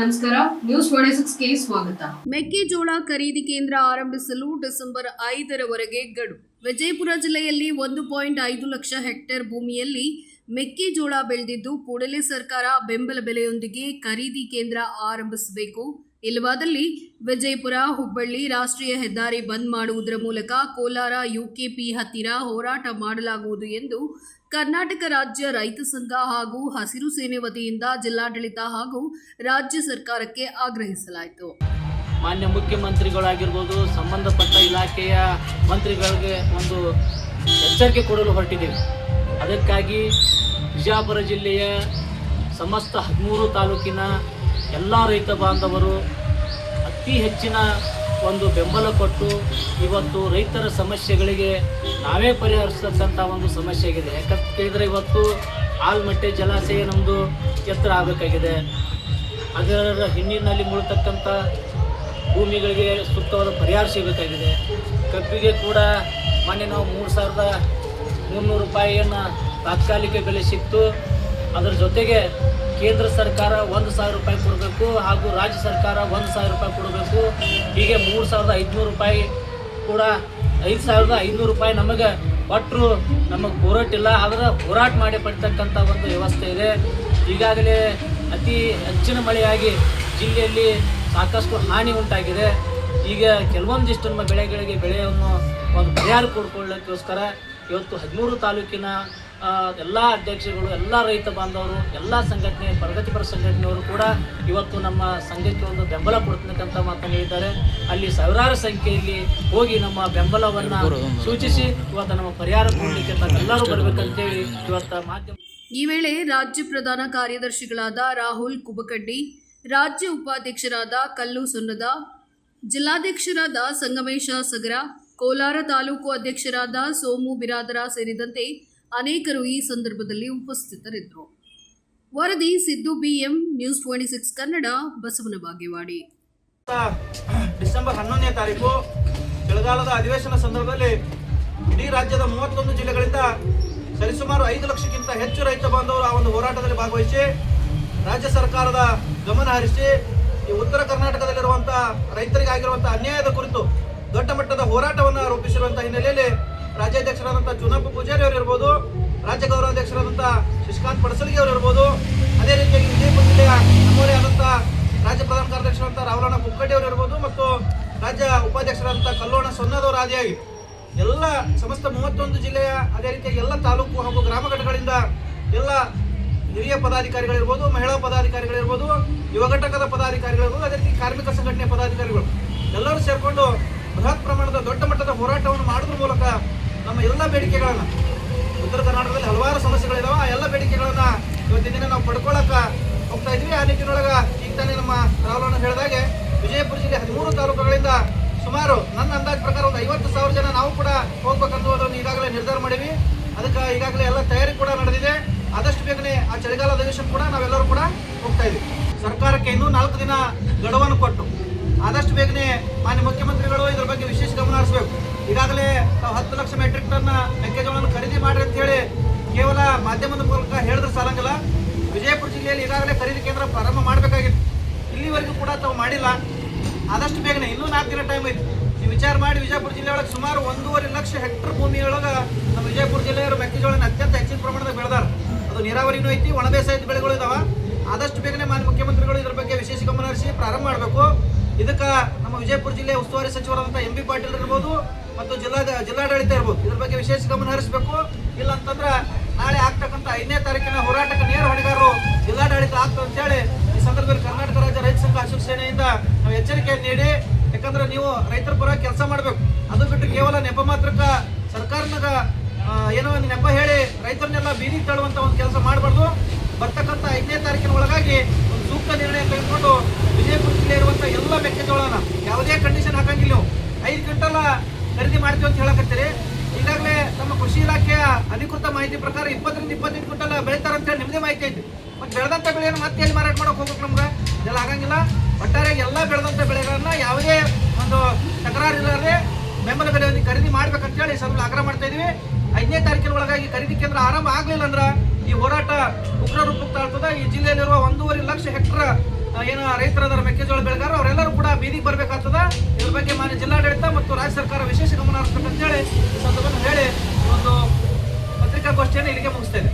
ನಮಸ್ಕಾರ ನ್ಯೂಸ್ ಸ್ವಾಗತ. ಮೆಕ್ಕೆಜೋಳ ಖರೀದಿ ಕೇಂದ್ರ ಆರಂಭಿಸಲು ಡಿಸೆಂಬರ್ ಐದರವರೆಗೆ ಗಡು ವಿಜಯಪುರ ಜಿಲ್ಲೆಯಲ್ಲಿ ಒಂದು ಪಾಯಿಂಟ್ ಐದು ಲಕ್ಷ ಹೆಕ್ಟೇರ್ ಭೂಮಿಯಲ್ಲಿ ಮೆಕ್ಕೆಜೋಳ ಬೆಳೆದಿದ್ದು, ಕೂಡಲೇ ಸರ್ಕಾರ ಬೆಂಬಲ ಬೆಲೆಯೊಂದಿಗೆ ಖರೀದಿ ಕೇಂದ್ರ ಆರಂಭಿಸಬೇಕು. ಇಲ್ಲವಾದಲ್ಲಿ ವಿಜಯಪುರ, ಹುಬ್ಬಳ್ಳಿ ರಾಷ್ಟ್ರೀಯ ಹೆದ್ದಾರಿ ಬಂದ್ ಮಾಡುವುದರ ಮೂಲಕ ಕೋಲಾರ, ಯುಕೆಪಿ ಹತ್ತಿರ ಹೋರಾಟ ಮಾಡಲಾಗುವುದು ಎಂದು ಕರ್ನಾಟಕ ರಾಜ್ಯ ರೈತ ಸಂಘ ಹಾಗೂ ಹಸಿರು ಸೇನೆ ವತಿಯಿಂದ ಜಿಲ್ಲಾಡಳಿತ ಹಾಗೂ ರಾಜ್ಯ ಸರ್ಕಾರಕ್ಕೆ ಆಗ್ರಹಿಸಲಾಯಿತು. ಮಾನ್ಯ ಮುಖ್ಯಮಂತ್ರಿಗಳಾಗಿರ್ಬೋದು, ಸಂಬಂಧಪಟ್ಟ ಇಲಾಖೆಯ ಮಂತ್ರಿಗಳಿಗೆ ಒಂದು ಎಚ್ಚರಿಕೆ ಕೊಡಲು ಹೊರಟಿದ್ದೇವೆ. ಅದಕ್ಕಾಗಿ ವಿಜಯಪುರ ಜಿಲ್ಲೆಯ ಸಮಸ್ತ ಹದಿಮೂರು ತಾಲೂಕಿನ ಎಲ್ಲ ರೈತ ಬಾಂಧವರು ಅತಿ ಹೆಚ್ಚಿನ ಒಂದು ಬೆಂಬಲ ಕೊಟ್ಟು ಇವತ್ತು ರೈತರ ಸಮಸ್ಯೆಗಳಿಗೆ ನಾವೇ ಪರಿಹರಿಸತಕ್ಕಂಥ ಒಂದು ಸಮಸ್ಯೆ ಆಗಿದೆ. ಯಾಕಂತ ಕೇಳಿದರೆ ಇವತ್ತು ಆಲ್ಮಟ್ಟೆ ಜಲಾಶಯ ನಮ್ಮದು ಎತ್ತರ ಆಗಬೇಕಾಗಿದೆ. ಅದರ ಹಿನ್ನಿನಲ್ಲಿ ಮುಳುತಕ್ಕಂಥ ಭೂಮಿಗಳಿಗೆ ಸೂಕ್ತವಾದ ಪರಿಹಾರ ಸಿಗಬೇಕಾಗಿದೆ. ಕಬ್ಬಿಗೆ ಕೂಡ ಮೊನ್ನೆ ನಾವು ಮೂರು ಸಾವಿರದ ಮುನ್ನೂರು ರೂಪಾಯಿಯನ್ನು ತಾತ್ಕಾಲಿಕ ಬೆಲೆ ಸಿಕ್ತು. ಅದರ ಜೊತೆಗೆ ಕೇಂದ್ರ ಸರ್ಕಾರ ಒಂದು ಸಾವಿರ ರೂಪಾಯಿ ಕೊಡಬೇಕು ಹಾಗೂ ರಾಜ್ಯ ಸರ್ಕಾರ ಒಂದು ಸಾವಿರ ರೂಪಾಯಿ ಕೊಡಬೇಕು. ಹೀಗೆ ಮೂರು ಸಾವಿರದ ಐದುನೂರು ರೂಪಾಯಿ ಕೂಡ, ಐದು ಸಾವಿರದ ಐದುನೂರು ರೂಪಾಯಿ ನಮಗೆ ಕೊಟ್ಟರು ನಮಗೆ ಹೋರಾಟಿಲ್ಲ, ಆದರೆ ಹೋರಾಟ ಮಾಡಿ ಪಡ್ತಕ್ಕಂಥ ಒಂದು ವ್ಯವಸ್ಥೆ ಇದೆ. ಈಗಾಗಲೇ ಅತಿ ಹೆಚ್ಚಿನ ಮಳೆಯಾಗಿ ಜಿಲ್ಲೆಯಲ್ಲಿ ಸಾಕಷ್ಟು ಹಾನಿ ಉಂಟಾಗಿದೆ. ಈಗ ಕೆಲವೊಂದಿಷ್ಟು ನಮ್ಮ ಬೆಳೆಗಳಿಗೆ ಬೆಳೆಯನ್ನು ಒಂದು ಪರಿಹಾರ ಕೊಡ್ಕೊಳ್ಳೋಕ್ಕೋಸ್ಕರ ಇವತ್ತು ಹದಿಮೂರು ತಾಲೂಕಿನ ಎಲ್ಲ ಅಧ್ಯಕ್ಷಗಳು ಎಲ್ಲ ರೈತ ಬಾಂಧವರು ಎಲ್ಲ ಸಂಘಟನೆ ಪ್ರಗತಿಪರ ಸಂಘಟನೆಯವರು ಕೂಡ ಇವತ್ತು ನಮ್ಮ ಸಂಘಕ್ಕೆ ಒಂದು ಬೆಂಬಲ ಕೊಡ್ತಕ್ಕಂಥ ಮಾತನ್ನು ಹೇಳಿದ್ದಾರೆ. ಅಲ್ಲಿ ಸಾವಿರಾರು ಸಂಖ್ಯೆಯಲ್ಲಿ ಹೋಗಿ ನಮ್ಮ ಬೆಂಬಲವನ್ನು ಸೂಚಿಸಿ ಇವತ್ತು ನಮ್ಮ ಪರಿಹಾರ ಕೊಡಲಿಕ್ಕೆ ತಾವೆಲ್ಲರೂ ಬರಬೇಕಂತೇಳಿ ಇವತ್ತು ಮಾಧ್ಯಮ ಈ ವೇಳೆ ರಾಜ್ಯ ಪ್ರಧಾನ ಕಾರ್ಯದರ್ಶಿಗಳಾದ ರಾಹುಲ್ ಕುಬಕಡ್ಡಿ ರಾಜ್ಯ ಉಪಾಧ್ಯಕ್ಷರಾದ ಕಲ್ಲು ಸುನ್ನದ ಜಿಲ್ಲಾಧ್ಯಕ್ಷರಾದ ಸಂಗಮೇಶ ಸಗರ ಕೋಲಾರ ತಾಲೂಕು ಅಧ್ಯಕ್ಷರಾದ ಸೋಮು ಬಿರಾದರ ಸೇರಿದಂತೆ ಅನೇಕರು ಈ ಸಂದರ್ಭದಲ್ಲಿ ಉಪಸ್ಥಿತರಿದ್ದರು. ವರದಿ Siddu, BM news twenty six Kannada, Basavana Bagewadi. December ಹನ್ನೊಂದನೇ ತಾರೀಕು, ಚಳಿಗಾಲದ ಅಧಿವೇಶನ ಸಂದರ್ಭದಲ್ಲಿ ಇಡೀ ರಾಜ್ಯದ ಮೂವತ್ತೊಂದು ಜಿಲ್ಲೆಗಳಿಂದ ಸರಿಸುಮಾರು ಐದು ಲಕ್ಷಕ್ಕಿಂತ ಹೆಚ್ಚು ರೈತ ಬಾಂಧವರು ಆ ಒಂದು ಹೋರಾಟದಲ್ಲಿ ಭಾಗವಹಿಸಿ, ರಾಜ್ಯ ಸರ್ಕಾರದ ಗಮನ ಹರಿಸಿ, ಈ ಉತ್ತರ ಕರ್ನಾಟಕದಲ್ಲಿರುವಂತಹ ರೈತರಿಗಾಗಿರುವಂತಹ ಅನ್ಯಾಯದ ಕುರಿತು ದೊಡ್ಡ ಮಟ್ಟದ ಹೋರಾಟವನ್ನು ರೂಪಿಸಿರುವಂತಹ ಹಿನ್ನೆಲೆಯಲ್ಲಿ ರಾಜ್ಯಾಧ್ಯಕ್ಷರಾದಂತಹ ಚುನಪ್ಪ ಪೂಜಾರಿ ಅವರು ಇರ್ಬೋದು, ರಾಜ್ಯ ಗೌರವಾಧ್ಯಕ್ಷರಾದಂತಹ ಶಶಿಕಾಂತ್ ಪಡಸಲಿಗೆ ಅವರು ಇರ್ಬೋದು, ಅದೇ ರೀತಿಯಾಗಿ ವಿಜಯಪುರ ಜಿಲ್ಲೆಯ ನಮ್ಮೂರೇ ಆದಂತಹ ರಾಜ್ಯ ಪ್ರಧಾನ ಕಾರ್ಯದರ್ಶಿಯಾದಂಥ ರಾವಲಣ್ಣ ಪುಕ್ಕಟ್ಟಿ ಅವರು ಇರ್ಬೋದು ಮತ್ತು ರಾಜ್ಯ ಉಪಾಧ್ಯಕ್ಷರಾದಂಥ ಕಲ್ಲೋಣ ಸೊನ್ನದವರ ಆದಿಯಾಗಿ. ಎಲ್ಲ ಸಮಸ್ತ ಮೂವತ್ತೊಂದು ಜಿಲ್ಲೆಯ ಅದೇ ರೀತಿಯಾಗಿ ಎಲ್ಲ ತಾಲೂಕು ಹಾಗೂ ಗ್ರಾಮ ಘಟಕಗಳಿಂದ ಎಲ್ಲ ಹಿರಿಯ ಪದಾಧಿಕಾರಿಗಳಿರ್ಬೋದು ಮಹಿಳಾ ಪದಾಧಿಕಾರಿಗಳಿರ್ಬೋದು ಯುವ ಘಟಕದ ಪದಾಧಿಕಾರಿಗಳಿರ್ಬೋದು ಅದೇ ರೀತಿ ಕಾರ್ಮಿಕ ಸಂಘಟನೆ ಪದಾಧಿಕಾರಿಗಳು. ಎಲ್ಲರೂ ಸೇರಿಕೊಂಡು ಬೃಹತ್ ಪ್ರಮಾಣದ ದೊಡ್ಡ ಮಟ್ಟದ ಹೋರಾಟವನ್ನು ಮಾಡೋದ್ರ ಮೂಲಕ ನಮ್ಮ ಎಲ್ಲ ಬೇಡಿಕೆಗಳನ್ನು ಉತ್ತರ ಕರ್ನಾಟಕದಲ್ಲಿ ಹಲವಾರು ಸಮಸ್ಯೆಗಳಿದಾವೆ. ಆ ಎಲ್ಲ ಬೇಡಿಕೆಗಳನ್ನ ಇವತ್ತಿನ ದಿನ ನಾವು ಪಡ್ಕೊಳಕ ಹೋಗ್ತಾ ಇದ್ವಿ. ಆ ನಿಟ್ಟಿನೊಳಗ ಈಗ ತಾನೇ ನಮ್ಮ ರಾಹುಲಣ್ಣ ಹೇಳಿದಾಗೆ ವಿಜಯಪುರ ಜಿಲ್ಲೆ ಹದಿಮೂರು ತಾಲೂಕುಗಳಿಂದ ಸುಮಾರು ನನ್ನ ಅಂದಾಜು ಪ್ರಕಾರ ಒಂದು ಐವತ್ತು ಸಾವಿರ ಜನ ನಾವು ಕೂಡ ಹೋಗ್ಬೇಕಂತ ಅದನ್ನು ಈಗಾಗಲೇ ನಿರ್ಧಾರ ಮಾಡಿವಿ. ಅದಕ್ಕೆ ಈಗಾಗಲೇ ಎಲ್ಲ ತಯಾರಿ ಕೂಡ ನಡೆದಿದೆ. ಆದಷ್ಟು ಬೇಗನೆ ಆ ಚಳಿಗಾಲ ಅಧಿವೇಶನ ಕೂಡ ನಾವೆಲ್ಲರೂ ಕೂಡ ಹೋಗ್ತಾ ಇದ್ವಿ. ಸರ್ಕಾರಕ್ಕೆ ಇನ್ನೂ ನಾಲ್ಕು ದಿನ ಗಡುವನ್ನು ಕೊಟ್ಟು ಆದಷ್ಟು ಬೇಗನೆ ಮಾನ್ಯ ಮುಖ್ಯಮಂತ್ರಿಗಳು ಇದ್ರ ಬಗ್ಗೆ ವಿಶೇಷ ಗಮನ ಹರಿಸಬೇಕು. ಈಗಾಗಲೇ ತಾವು ಹತ್ತು ಲಕ್ಷ ಮೆಟ್ರಿಕ್ ಟನ್ ಮೆಕ್ಕೆಜೋಳವನ್ನು ಖರೀದಿ ಮಾಡ್ರಿ ಅಂತ ಹೇಳಿ ಕೇವಲ ಮಾಧ್ಯಮದ ಮೂಲಕ ಹೇಳಿದ್ರೆ ಸಾಲಂಗಿಲ್ಲ. ವಿಜಯಪುರ ಜಿಲ್ಲೆಯಲ್ಲಿ ಈಗಾಗಲೇ ಖರೀದಿ ಕೇಂದ್ರ ಪ್ರಾರಂಭ ಮಾಡಬೇಕಾಗಿತ್ತು. ಇಲ್ಲಿವರೆಗೂ ಕೂಡ ತಾವು ಮಾಡಿಲ್ಲ. ಆದಷ್ಟು ಬೇಗನೆ ಇನ್ನೂ ನಾಲ್ಕು ದಿನ ಟೈಮ್ ಐತಿ. ಈ ವಿಚಾರ ಮಾಡಿ ವಿಜಯಪುರ ಜಿಲ್ಲೆಯೊಳಗೆ ಸುಮಾರು ಒಂದೂವರೆ ಲಕ್ಷ ಹೆಕ್ಟರ್ ಭೂಮಿಯೊಳಗೆ ನಮ್ಮ ವಿಜಯಪುರ ಜಿಲ್ಲೆಯವರು ಮೆಕ್ಕೆಜೋಳನ ಅತ್ಯಂತ ಹೆಚ್ಚಿನ ಪ್ರಮಾಣದಲ್ಲಿ ಬೆಳೆದಾರ. ಅದು ನೀರಾವರಿನೂ ಐತಿ, ಒಣ ಬೇಸಾಯದ ಬೆಳೆಗಳು ಇದಾವೆ. ಆದಷ್ಟು ಬೇಗನೆ ಮಾನ್ಯ ಮುಖ್ಯಮಂತ್ರಿಗಳು ಇದರ ಬಗ್ಗೆ ವಿಶೇಷ ಗಮನ ಹರಿಸಿ ಪ್ರಾರಂಭ ಮಾಡಬೇಕು. ಇದಕ್ಕೆ ನಮ್ಮ ವಿಜಯಪುರ ಜಿಲ್ಲೆಯ ಉಸ್ತುವಾರಿ ಸಚಿವರಾದಂಥ ಎಂ ಬಿ ಪಾಟೀಲ್ ಇರ್ಬೋದು ಮತ್ತು ಜಿಲ್ಲಾ ಜಿಲ್ಲಾಡಳಿತ ಇರ್ಬೋದು. ಇದ್ರ ಬಗ್ಗೆ ವಿಶೇಷ ಗಮನ ಹರಿಸಬೇಕು. ಇಲ್ಲ ಅಂತಂದ್ರೆ ನಾಳೆ ಆಗ್ತಕ್ಕಂಥ ಐದನೇ ತಾರೀಕಿನ ಹೋರಾಟಕ್ಕೆ ನೇರ ಹೊಣೆಗಾರರು ಜಿಲ್ಲಾಡಳಿತ ಆಗ್ತದೆ ಅಂತೇಳಿ ಈ ಸಂದರ್ಭದಲ್ಲಿ ಕರ್ನಾಟಕ ರಾಜ್ಯ ರೈತ ಸಂಘ ಅಶೋಕ ಸೇನೆಯಿಂದ ನಾವು ಎಚ್ಚರಿಕೆಯನ್ನು ನೀಡಿ, ಯಾಕಂದ್ರೆ ನೀವು ರೈತರ ಪರ ಕೆಲಸ ಮಾಡಬೇಕು. ಅದು ಬಿಟ್ಟು ಕೇವಲ ನೆಪ ಮಾತ್ರಕ್ಕೆ ಸರ್ಕಾರನಾಗ ಏನೋ ಒಂದು ನೆಪ ಹೇಳಿ ರೈತರನ್ನೆಲ್ಲ ಬೀದಿ ತಳ್ಳುವಂತ ಒಂದು ಕೆಲಸ ಮಾಡಬಾರ್ದು. ಬರ್ತಕ್ಕಂಥ ಐದನೇ ತಾರೀಕಿನ ಒಳಗಾಗಿ ಒಂದು ಸೂಕ್ತ ನಿರ್ಣಯ ತೆಗೆದುಕೊಂಡು ವಿಜಯಪುರ ಜಿಲ್ಲೆ ಇರುವಂತಹ ಎಲ್ಲ ಮೆಕ್ಕೆಜೋಳನ ಯಾವುದೇ ಕಂಡೀಷನ್ ಹಾಕಂಗಿಲ್ಲ ನೀವು ಐದು ಕ್ವಿಂಟಲ್ ಖರೀದಿ ಮಾಡ್ತೀವಿ ಅಂತ ಹೇಳಕತ್ತೀರಿ. ಈಗಾಗಲೇ ನಮ್ಮ ಕೃಷಿ ಇಲಾಖೆಯ ಅಧಿಕೃತ ಮಾಹಿತಿ ಪ್ರಕಾರ ಇಪ್ಪತ್ತರಿಂದ ಇಪ್ಪತ್ತೈದು ಕ್ವಿಂಟಲ್ ಬೆಳೀತಾರಂತ ಹೇಳಿ ನಿಮ್ಮದೇ ಮಾಹಿತಿ ಐತಿ. ಮತ್ತೆ ಬೆಳೆದಂತ ಬೆಳೆಯನ್ನು ಮತ್ತೆ ಎಲ್ಲಿ ಮಾರಾಟ ಮಾಡಕ್ ಹೋಗ್ಬೇಕು ನಮ್ಗೆ? ಇದೆಲ್ಲ ಆಗಂಗಿಲ್ಲ. ಒಟ್ಟಾರೆ ಎಲ್ಲ ಬೆಳೆದಂತ ಬೆಳೆಗಳನ್ನ ಯಾವುದೇ ಒಂದು ತಕರಾರು ಇಲ್ಲದೆ ಬೆಂಬಲ ಬೆಲೆಯಲ್ಲಿ ಖರೀದಿ ಮಾಡ್ಬೇಕಂತೇಳಿ ಸ್ವಲ್ಪ ಆಗ್ರಹ ಮಾಡ್ತಾ ಇದೀವಿ. ಐದನೇ ತಾರೀಕಿನ ಒಳಗಾಗಿ ಖರೀದಿ ಕೇಂದ್ರ ಆರಂಭ ಆಗ್ಲಿಲ್ಲ ಅಂದ್ರ ಈ ಹೋರಾಟ ಉಗ್ರ ರೂಪಕ್ಕೆ ಈ ಜಿಲ್ಲೆಯಲ್ಲಿರುವ ಒಂದೂವರೆ ಲಕ್ಷ ಹೆಕ್ಟರ್ ಏನು ರೈತರ ಮೆಕ್ಕೆಜೋಳ ಬೆಳೆಗಾರ ಅವರೆಲ್ಲರೂ ಕೂಡ ಬೀದಿಗೆ ಬರಬೇಕಾಗ್ತದ. ಇದ್ರ ಬಗ್ಗೆ ಮಾನ್ಯ ಜಿಲ್ಲಾಡಳಿತ ಮತ್ತು ರಾಜ್ಯ ಸರ್ಕಾರ ವಿಶೇಷ ಗಮನ ಹರಿಸಬೇಕಂತ ಹೇಳಿ ಸಂದರ್ಭವನ್ನು ಹೇಳಿ ಒಂದು ಪತ್ರಿಕಾಗೋಷ್ಠಿಯನ್ನು ಇಲ್ಲಿಗೆ ಮುಗಿಸ್ತೇನೆ.